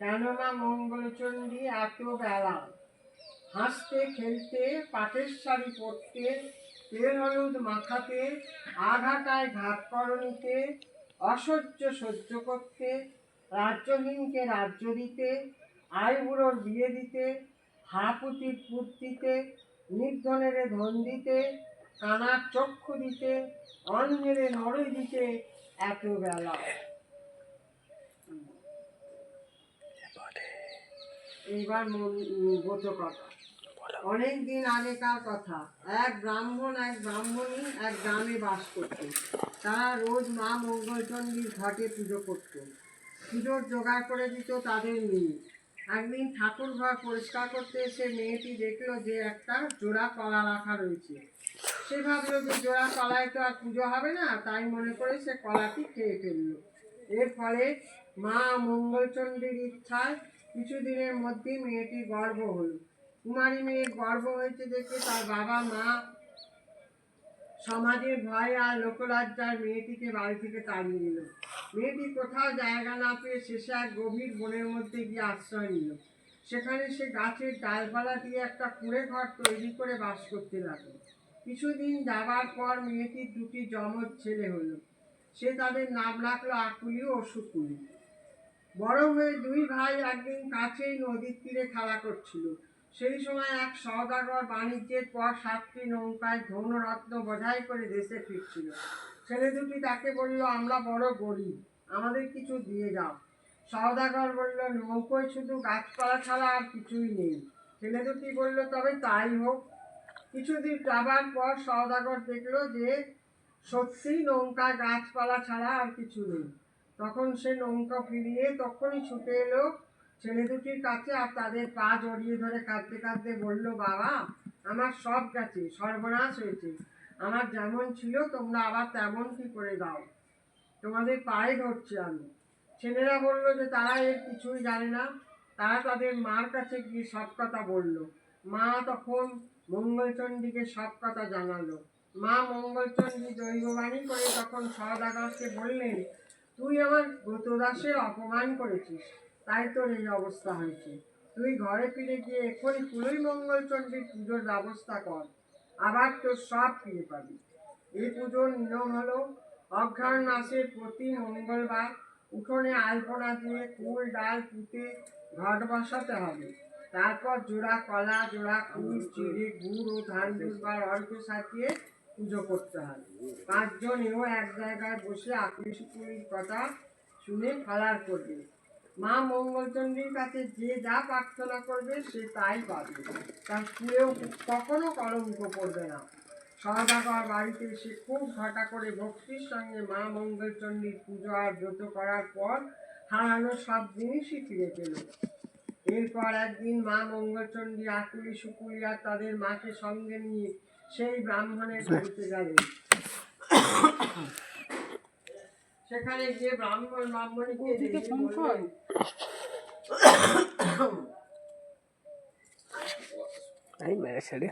কেন মা মঙ্গলচণ্ডী এত বেলা। হাসতে, খেলতে, পাটের শাড়ি পরতে, তেল, হলুদ মাখাতে, আঘাটায় ঘাত করণীতে, অসহ্য সহ্য করতে, রাজ্যহীনকে রাজ্য দিতে, আইবুড়োর বিয়ে দিতে, হাপুতির পুত দিতে নির্ধনেরে ধন দিতে, কানার চক্ষু দিতে, অন্যেরে নড়ে দিতে এত বেলা। এইবার বোধ কথা। অনেক দিন আগেকার কথা, এক ব্রাহ্মণ এক ব্রাহ্মণী এক গ্রামে বাস করত। তারা রোজ মা মঙ্গলচণ্ডীর ঘটে পুজো করত। পুজোর জোগাড় করে দিত তাদের মেয়ে। একদিন ঠাকুর ঘর পরিষ্কার করতে এসে মেয়েটি দেখল যে একটা জোড়া কলা রাখা রয়েছে। সে ভাবলো যে জোড়া কলায় তো আর পুজো হবে না, তাই মনে করে সে কলাটি খেয়ে ফেলল। এর ফলে মা মঙ্গলচণ্ডীর ইচ্ছায় কিছুদিনের মধ্যে মেয়েটির গর্ভ হল। কুমারী মেয়ের গর্ভ হয়েছে দেখে তার বাবা মা সমাজের ভয় আর লোকলজ্জার মেয়েটিকে বাড়ি থেকে তাড়িয়ে দিল। মেয়েটি কোথাও জায়গা না পেয়ে শেষে এক গভীর বনের মধ্যে গিয়ে আশ্রয় নিল। সেখানে সে গাছের ডালপালা দিয়ে একটা কুঁড়ে ঘর তৈরি করে বাস করতে লাগল। কিছুদিন যাবার পর মেয়েটির দুটি যমজ ছেলে হলো। সে তাদের নাম রাখল আকুলি ও সুকুলি। বড় হয়ে দুই ভাই একদিন কাছেই নদীর তীরে খেলা করছিল। সেই সময় এক সওদাগর বাণিজ্যের পর সাতটি নৌকায় ধনরত্ন বোঝাই করে দেশে ফিরছিল। ছেলে দুটি তাকে বলল, আমরা বড় গরিব, আমাদের কিছু দিয়ে যাও সওদাগর বলল, নৌকোয় শুধু গাছপালা ছাড়া আর কিছুই নেই। ছেলে দুটি বলল, তবে তাই হোক। কিছুদিন যাবার পর সওদাগর দেখল যে সত্যি নৌকা গাছপালা ছাড়া আর কিছু নেই। তখন সে নৌকা ফিরিয়ে তখনই ছুটে এলো। ছেলে দুটির কাছে আর তাদের পা জড়িয়ে ধরে কাঁদতে কাঁদতে বলল, বাবা, আমার সব গেছে, সর্বনাশ হয়েছে। আমার যেমন ছিল, তোমরা আবার তেমন কি করে দাও? তোমাদের পায়ে ধরছি আমি। ছেলেরা বলল যে, তারা এর কিছুই জানে না। তারা তাদের মার কাছে গিয়ে সব কথা বলল। মা তখন মঙ্গলচণ্ডীকে সব কথা জানালো। মা মঙ্গলচণ্ডী দৈববাণী করে তখন সদাগরকে বললেন তুই আমার ব্রতদাসের অপমান করেছিস, তাই তোর এই অবস্থা হয়েছে। তুই ঘরে ফিরে গিয়ে এখনই কুলই মঙ্গলচণ্ডীর পুজোর ব্যবস্থা কর, আবার তোর সব ফিরে পাবি। এই পুজোর নিয়ম হলো, অঘ্রাণ মাসের প্রতি মঙ্গলবার উঠোনে আলপনা দিয়ে কুল, ডাল, পুঁতে ঘট বসাতে হবে। তারপর জোড়া কলা, জোড়া কুল চিড়ে, গুড় ও ধান দুর্বার অর্ঘ সাজিয়ে পুজো করতে হবে পাঁচজনেও এক জায়গায় বসে সুকুলির কথা শুনে ফালার করবে। মা মঙ্গলচণ্ডীর কাছে যে যা প্রার্থনা করবে সে তাই পাবে। তার স্কুলেও কখনো কলঙ্ক পড়বে না। সদাগর বাড়িতে এসে খুব ঘটা করে ভক্তির সঙ্গে মা মঙ্গলচণ্ডীর পুজো আর ব্রত করার পর হারানো সব জিনিসই ফিরে পেল। এরপর একদিন মা মঙ্গলচণ্ডী আকুলি সুকুলি আর তাদের মাকে সঙ্গে নিয়ে সেই ব্রাহ্মণের বাড়িতে গেলেন সেখানে গিয়ে ব্রাহ্মণ ব্রাহ্মণীকে দেখে বললেন এই মেরে ছেড়ে।